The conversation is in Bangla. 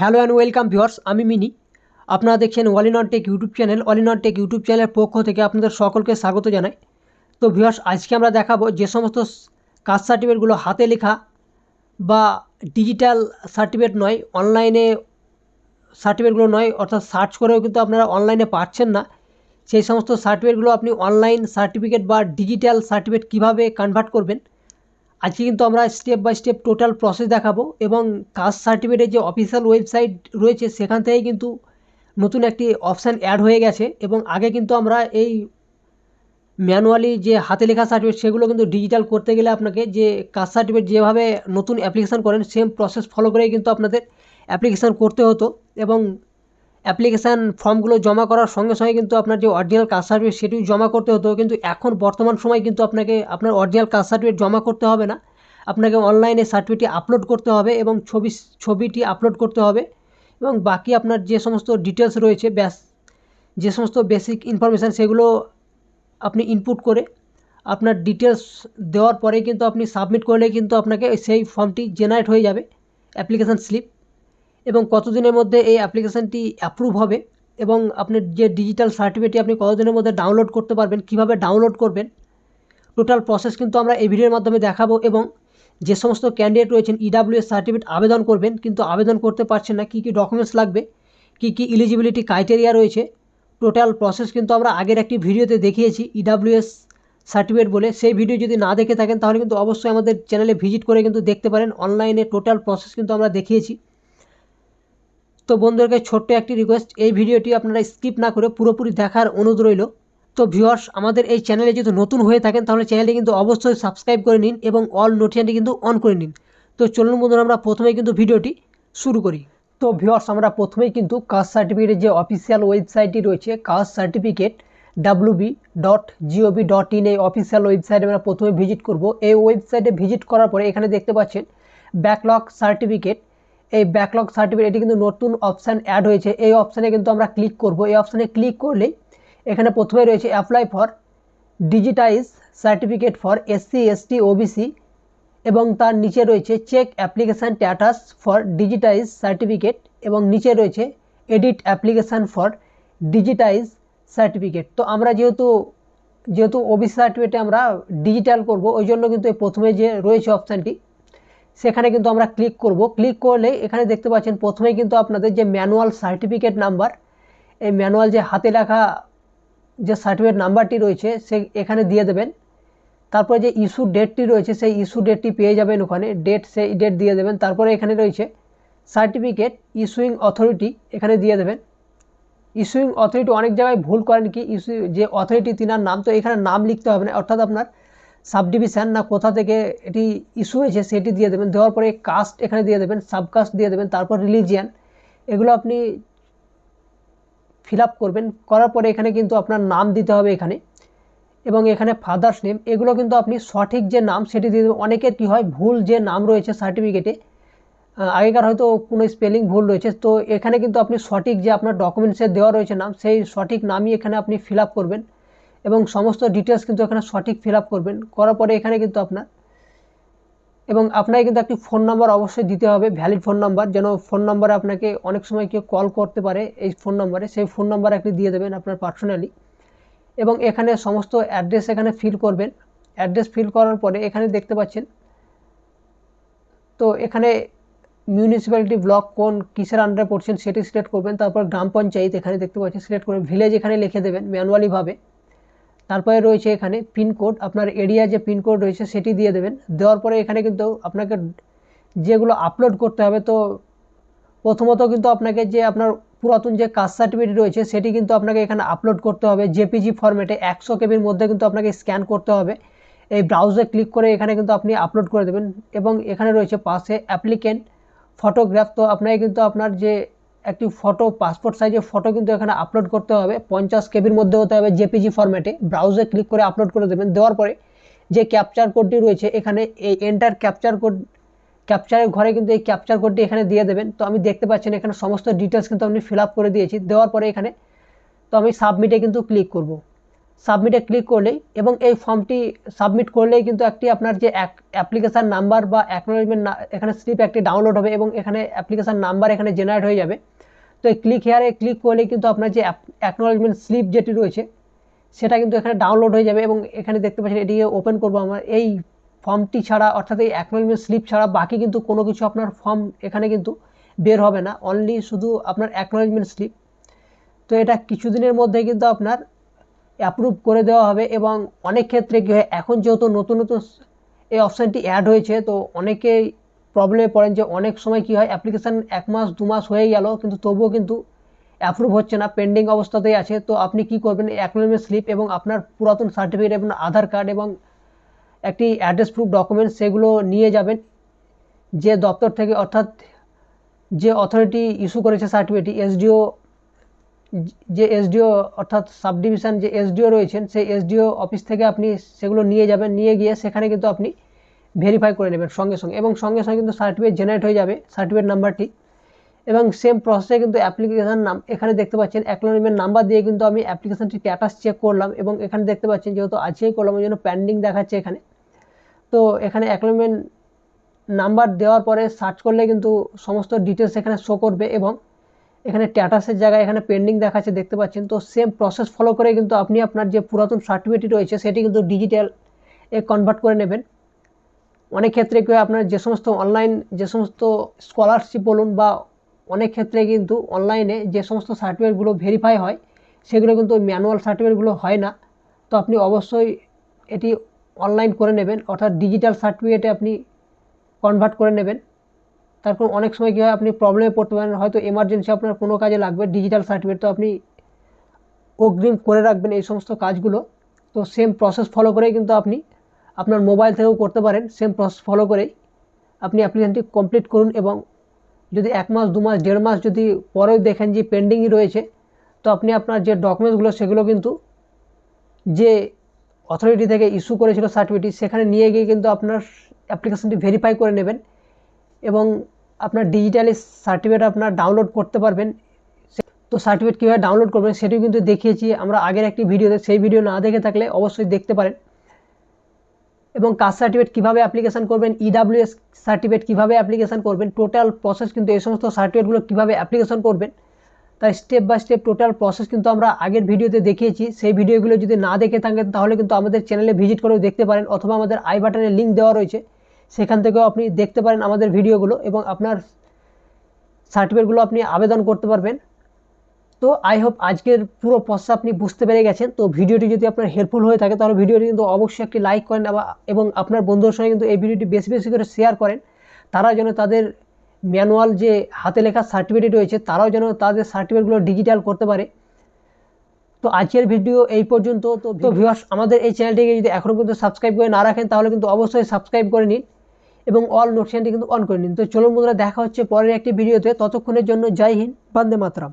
হ্যালো অ্যান্ড ওয়েলকাম ভিউয়ার্স আমি মিনি। আপনারা দেখছেন all tech YouTube channel all tech YouTube চ্যানেলের পক্ষ থেকে আপনাদের সকলকে স্বাগত জানাই। তো ভিউয়ার্স আজকে আমরা দেখাবো যে সমস্ত কাস্ট সার্টিফিকেটগুলো হাতে লেখা বা ডিজিটাল সার্টিফিকেট নয় অনলাইনে সার্টিফিকেটগুলো নয়, অর্থাৎ সার্চ করেও কিন্তু আপনারা অনলাইনে পাচ্ছেন না। সেই সমস্ত সার্টিফিকেটগুলো আপনি অনলাইন সার্টিফিকেট বা ডিজিটাল সার্টিফিকেট কীভাবে কনভার্ট করবেন আজকে কিন্তু আমরা step by step total process দেখাবো এবং কাস্ট সার্টিফিকেটের যে অফিসিয়াল ওয়েবসাইট রয়েছে, সেখান থেকে কিন্তু নতুন একটি অপশান অ্যাড হয়ে গেছে এবং আগে কিন্তু আমরা এই ম্যানুয়ালি যে হাতে লেখা সার্টিফিকেট সেগুলো কিন্তু ডিজিটাল করতে গেলে আপনাকে যে কাস্ট সার্টিফিকেট যেভাবে নতুন অ্যাপ্লিকেশান করেন সেম প্রসেস ফলো করেই কিন্তু আপনাদের অ্যাপ্লিকেশান করতে হতো এবং অ্যাপ্লিকেশান ফর্মগুলো জমা করার সঙ্গে সঙ্গে কিন্তু আপনার যে অরিজিনাল কাস্ট সার্টিফিকেট সেটিও জমা করতে হতো। কিন্তু এখন বর্তমান সময় কিন্তু আপনাকে আপনার অরিজিনাল কাস্ট সার্টিফিকেট জমা করতে হবে না। আপনাকে অনলাইনে সার্টিফিকেটটি আপলোড করতে হবে এবং ছবি, ছবিটি আপলোড করতে হবে এবং বাকি আপনার যে সমস্ত ডিটেলস রয়েছে ব্যাস যে সমস্ত বেসিক ইনফরমেশান সেগুলো আপনি ইনপুট করে আপনার ডিটেলস দেওয়ার পরে কিন্তু আপনি সাবমিট করলে কিন্তু আপনাকে সেই ফর্মটি জেনারেট হয়ে যাবে। অ্যাপ্লিকেশান স্লিপ এবং কতদিনের মধ্যে এই অ্যাপ্লিকেশানটি অ্যাপ্রুভ হবে এবং আপনার যে ডিজিটাল সার্টিফিকেটটি আপনি কতদিনের মধ্যে ডাউনলোড করতে পারবেন, কীভাবে ডাউনলোড করবেন টোটাল প্রসেস কিন্তু আমরা এই ভিডিওর মাধ্যমে দেখাবো এবং যে সমস্ত ক্যান্ডিডেট রয়েছেন ইডাব্লিউএস সার্টিফিকেট আবেদন করবেন, কিন্তু আবেদন করতে পারছেন না, কী কী ডকুমেন্টস লাগবে, কী কী ইলিজিবিলিটি ক্রাইটেরিয়া রয়েছে টোটাল প্রসেস কিন্তু আমরা আগের একটি ভিডিওতে দেখিয়েছি ইডাব্লিউএস সার্টিফিকেট বলে। সেই ভিডিও যদি না দেখে থাকেন, তাহলে কিন্তু অবশ্যই আমাদের চ্যানেলে ভিজিট করে কিন্তু দেখতে পারেন। অনলাইনে টোটাল প্রসেস কিন্তু আমরা দেখিয়েছি। তো বন্ধুদেরকে ছোট্ট একটি রিকোয়েস্ট এই ভিডিওটি আপনারা স্কিপ না করে পুরোপুরি দেখার অনুরোধ রইল। তো ভিউয়ার্স আমাদের এই চ্যানেলে যদি নতুন হয়ে থাকেন, তাহলে চ্যানেলটি কিন্তু অবশ্যই সাবস্ক্রাইব করে নিন এবং অল নোটিফিকেশনটি কিন্তু অন করে নিন। তো চলুন বন্ধুরা, আমরা প্রথমেই কিন্তু ভিডিওটি শুরু করি। তো ভিউয়ার্স আমরা প্রথমেই কিন্তু কাস্ট সার্টিফিকেটের যে অফিসিয়াল ওয়েবসাইটটি রয়েছে caste certificate WB dot GOB dot in এই অফিসিয়াল ওয়েবসাইটে আমরা প্রথমে ভিজিট করব। এই ওয়েবসাইটে ভিজিট করার পরে এখানে দেখতে পাচ্ছেন ব্যাকলগ সার্টিফিকেট এই ব্যাকলগ সার্টিফিকেট এটি কিন্তু নতুন অপশান অ্যাড হয়েছে। এই অপশানে কিন্তু আমরা ক্লিক করব। এই অপশানে ক্লিক করলেই এখানে প্রথমে রয়েছে apply for digitise certificate for SC ST OBC এবং তার নিচে রয়েছে check application status for digitise certificate এবং নিচে রয়েছে edit application for digitise certificate তো আমরা যেহেতু যেহেতু ওবিসি সার্টিফিকেটে আমরা ডিজিটাল করব, ওই জন্য কিন্তু এই প্রথমে যে রয়েছে অপশানটি সেখানে কিন্তু আমরা ক্লিক করব। ক্লিক করলে এখানে দেখতে পাচ্ছেন প্রথমেই কিন্তু আপনাদের যে ম্যানুয়াল সার্টিফিকেট নাম্বার এই ম্যানুয়াল যে হাতে লেখা যে সার্টিফিকেট নাম্বারটি রয়েছে, সে এখানে দিয়ে দেবেন। তারপরে যে ইস্যু ডেটটি রয়েছে, সেই ইস্যু ডেটটি পেয়ে যাবেন ওখানে। ডেট সেই ডেট দিয়ে দেবেন। তারপরে এখানে রয়েছে সার্টিফিকেট ইস্যুইং অথরিটি এখানে দিয়ে দেবেন। ইস্যুইং অথরিটি অনেক জায়গায় ভুল করেন কি? ইস্যু যে অথরিটি তিনার নাম, তো এখানে নাম লিখতে হবে না। অর্থাৎ আপনার সাব ডিভিশন না কোথা থেকে এটি ইস্যু হয়েছে সেটি দিয়ে দেবেন। দেওয়ার পরে কাস্ট এখানে দিয়ে দেবেন, সাবকাস্ট দিয়ে দেবেন, তারপর রিলিজিয়ান। এগুলো আপনি ফিল করবেন। করার পরে এখানে কিন্তু আপনার নাম দিতে হবে এখানে। এবং এখানে ফাদার্স নেম, এগুলো কিন্তু আপনি সঠিক যে নাম সেটি দিয়ে দেবেন। অনেকের কী হয়, ভুল যে নাম রয়েছে সার্টিফিকেটে আগেকার হয়তো কোনো স্পেলিং ভুল রয়েছে। তো এখানে কিন্তু আপনি সঠিক যে আপনার ডকুমেন্টসে দেওয়া রয়েছে নাম, সেই সঠিক নামই এখানে আপনি ফিল করবেন। এবং সমস্ত ডিটেলস কিন্তু এখানে সঠিক ফিল করবেন। করার পরে এখানে কিন্তু আপনার এবং আপনাকে কিন্তু একটি ফোন নাম্বার অবশ্যই দিতে হবে ভ্যালিড ফোন নাম্বার যেন ফোন নাম্বারে আপনাকে অনেক সময় কেউ কল করতে পারে এই ফোন নাম্বারে সেই ফোন নাম্বার আপনি দিয়ে দেবেন আপনার পার্সোনালি এবং এখানে সমস্ত অ্যাড্রেস এখানে ফিল করবেন। অ্যাড্রেস ফিল করার পরে এখানে দেখতে পাচ্ছেন, তো এখানে মিউনিসিপ্যালিটি ব্লক কোন কিসের আন্ডারে পড়ছেন সেটি সিলেক্ট করবেন। তারপর গ্রাম পঞ্চায়েত এখানে দেখতে পাচ্ছেন সিলেক্ট করবেন ভিলেজ এখানে লিখে দেবেন ম্যানুয়ালিভাবে তারপরে রয়েছে এখানে পিনকোড আপনার এরিয়া যে পিনকোড রয়েছে সেটি দিয়ে দেবেন। দেওয়ার পরে এখানে কিন্তু আপনাকে যেগুলো আপলোড করতে হবে, তো প্রথমত কিন্তু আপনাকে যে আপনার পুরাতন যে কাস্ট সার্টিফিকেট রয়েছে সেটি কিন্তু আপনাকে এখানে আপলোড করতে হবে। জেপিজি ফরম্যাটে একশো কেবির মধ্যে কিন্তু আপনাকে স্ক্যান করতে হবে। এই ব্রাউজে ক্লিক করে এখানে কিন্তু আপনি আপলোড করে দেবেন। এবং এখানে রয়েছে পাশে অ্যাপ্লিকেন্ট ফটোগ্রাফ, তো আপনাকে কিন্তু আপনার যে একটি ফটো পাসপোর্ট সাইজের ফটো কিন্তু এখানে আপলোড করতে হবে। পঞ্চাশ কেবির মধ্যে হতে হবে জেপিজি ফরম্যাটে ব্রাউজে ক্লিক করে আপলোড করে দেবেন। দেওয়ার পরে যে ক্যাপচার কোডটি রয়েছে, এখানে এই এন্টার ক্যাপচার কোড ক্যাপচারের ঘরে কিন্তু এই ক্যাপচার কোডটি এখানে দিয়ে দেবেন। তো আমি দেখতে পাচ্ছেন এখানে সমস্ত ডিটেলস কিন্তু আমি ফিল আপ করে দিয়েছি। দেওয়ার পরে এখানে তো আমি সাবমিটে কিন্তু ক্লিক করব। সাবমিটে ক্লিক করলেই এবং এই ফর্মটি সাবমিট করলেই কিন্তু একটি আপনার যে অ্যাপ্লিকেশান নাম্বার বা অ্যাকনোলজমেন্ট এখানে স্লিপ একটি ডাউনলোড হবে এবং এখানে অ্যাপ্লিকেশান নাম্বার এখানে জেনারেট হয়ে যাবে। তো এই ক্লিক হেয়ারে ক্লিক করলে কিন্তু আপনার যে অ্যাকনোলজমেন্ট স্লিপ যেটি রয়েছে, সেটা কিন্তু এখানে ডাউনলোড হয়ে যাবে এবং এখানে দেখতে পাচ্ছেন এটিকে ওপেন করব আমার। এই ফর্মটি ছাড়া, অর্থাৎ এই অ্যাকনোলজমেন্ট স্লিপ ছাড়া বাকি কিন্তু কোনো কিছু আপনার ফর্ম এখানে কিন্তু বের হবে না। অনলি শুধু আপনার অ্যাকনোলজমেন্ট স্লিপ তো এটা কিছুদিনের মধ্যে কিন্তু আপনার অ্যাপ্রুভ করে দেওয়া হবে এবং অনেক ক্ষেত্রে কী হয়, এখন যেহেতু নতুন নতুন এই অপশানটি অ্যাড হয়েছে, তো অনেকেই প্রবলেমে পড়েন যে অনেক সময় কী হয় অ্যাপ্লিকেশান এক মাস, দু মাস হয়ে গেল, কিন্তু তবুও কিন্তু অ্যাপ্রুভ হচ্ছে না পেন্ডিং অবস্থাতেই আছে। তো আপনি কি করবেন অ্যাকনোলজমেন্ট স্লিপ এবং আপনার পুরাতন সার্টিফিকেট এবং আধার কার্ড এবং একটি অ্যাড্রেস প্রুফ ডকুমেন্ট সেগুলো নিয়ে যাবেন। যে দপ্তর থেকে, অর্থাৎ যে অথরিটি ইস্যু করেছে সার্টিফিকেটটি এসডিও যে এসডিও অর্থাৎ সাব ডিভিশন যে এসডিও রয়েছেন, সেই এসডিও অফিস থেকে আপনি সেগুলো নিয়ে যাবেন। নিয়ে গিয়ে সেখানে কিন্তু আপনি ভেরিফাই করে নেবেন সঙ্গে সঙ্গে। এবং সঙ্গে সঙ্গে কিন্তু সার্টিফিকেট জেনারেট হয়ে যাবে সার্টিফিকেট নাম্বারটি এবং সেম প্রসেসে কিন্তু অ্যাপ্লিকেশান নাম এখানে দেখতে পাচ্ছেন অ্যাকনোলজমেন্ট নাম্বার দিয়ে কিন্তু আমি অ্যাপ্লিকেশানটি স্ট্যাটাস চেক করলাম এবং এখানে দেখতে পাচ্ছেন যেহেতু আজকেই করলাম ওই জন্য প্যান্ডিং দেখাচ্ছে এখানে। তো এখানে অ্যাকনোলজমেন্ট নাম্বার দেওয়ার পরে সার্চ করলে কিন্তু সমস্ত ডিটেলস এখানে শো করবে এবং এখানে স্ট্যাটাসের জায়গায় এখানে পেন্ডিং দেখাচ্ছে, দেখতে পাচ্ছেন। তো সেম প্রসেস ফলো করে কিন্তু আপনি আপনার যে পুরাতন সার্টিফিকেট রয়েছে, সেটি কিন্তু ডিজিটাল এ কনভার্ট করে নেবেন। অনেক ক্ষেত্রে কেউ আপনার যে সমস্ত অনলাইন যে সমস্ত স্কলারশিপ বলুন বা অনেক ক্ষেত্রে কিন্তু অনলাইনে যে সমস্ত সার্টিফিকেটগুলো ভেরিফাই হয়, সেগুলো কিন্তু ম্যানুয়াল সার্টিফিকেটগুলো হয় না। তো আপনি অবশ্যই এটি অনলাইন করে নেবেন, অর্থাৎ ডিজিটাল সার্টিফিকেটে আপনি কনভার্ট করে নেবেন। তারপর অনেক সময় কী হয়, আপনি প্রবলেমে পড়তে পারেন, হয়তো এমার্জেন্সি আপনার কোনো কাজে লাগবে ডিজিটাল সার্টিফিকেট তো আপনি অগ্রিম করে রাখবেন এই সমস্ত কাজগুলো। তো সেম প্রসেস ফলো করেই কিন্তু আপনি আপনার মোবাইল থেকেও করতে পারেন সেম প্রসেস ফলো করেই। আপনি অ্যাপ্লিকেশনটি কমপ্লিট করুন এবং যদি এক মাস, দু মাস, দেড় মাস যদি পরেও দেখেন যে পেন্ডিংই রয়েছে, তো আপনি আপনার যে ডকুমেন্টসগুলো সেগুলো কিন্তু যে অথরিটি থেকে ইস্যু করেছিল সার্টিফিকেট সেখানে নিয়ে গিয়ে কিন্তু আপনার অ্যাপ্লিকেশনটি ভেরিফাই করে নেবেন এবং আপনার ডিজিটালি সার্টিফিকেট আপনার ডাউনলোড করতে পারবেন। তো সার্টিফিকেট কীভাবে ডাউনলোড করবেন, সেটিও কিন্তু দেখিয়েছি। আমরা আগের একটি ভিডিওতে, সেই ভিডিও না দেখে থাকলে অবশ্যই দেখতে পারেন। এবং কাস্ট সার্টিফিকেট কীভাবে অ্যাপ্লিকেশান করবেন ইডাব্লিউএস সার্টিফিকেট কীভাবে অ্যাপ্লিকেশান করবেন টোটাল প্রসেস কিন্তু এই সমস্ত সার্টিফিকেটগুলো কীভাবে অ্যাপ্লিকেশান করবেন, তাই step by step total process কিন্তু আমরা আগের ভিডিওতে দেখিয়েছি। সেই ভিডিওগুলো যদি না দেখে থাকেন, তাহলে কিন্তু আমাদের চ্যানেলে ভিজিট করেও দেখতে পারেন অথবা আমাদের আই বাটনে লিঙ্ক দেওয়া রয়েছে। সেখান থেকেও আপনি দেখতে পারেন আমাদের ভিডিওগুলো এবং আপনার সার্টিফিকেটগুলো আপনি আবেদন করতে পারবেন। তো আই হোপ আজকের পুরো প্রসেস আপনি বুঝতে পেরে গেছেন। তো ভিডিওটি যদি আপনার হেল্পফুল হয়ে থাকে তাহলে ভিডিওটি কিন্তু অবশ্যই একটি লাইক করেন এবং আপনার বন্ধুদের সঙ্গে কিন্তু এই ভিডিওটি বেশি বেশি করে শেয়ার করেন। তারা যেন তাদের ম্যানুয়াল যে হাতে লেখা সার্টিফিকেট রয়েছে তারাও যেন তাদের সার্টিফিকেটগুলো ডিজিটাল করতে পারে। তো আজকের ভিডিও এই পর্যন্ত। তো তো ভিউয়ার্স আমাদের এই চ্যানেলটিকে যদি এখনও পর্যন্ত সাবস্ক্রাইব করে না রাখেন তাহলে কিন্তু অবশ্যই সাবস্ক্রাইব করে নিন এবং অল নোটিফিকেশনটি কিন্তু অন করে নিন। তো চলুন বন্ধুরা দেখা হচ্ছে পরের একটি ভিডিওতে। ততক্ষণের জন্য জয় হিন্দ বন্দে মাতরম।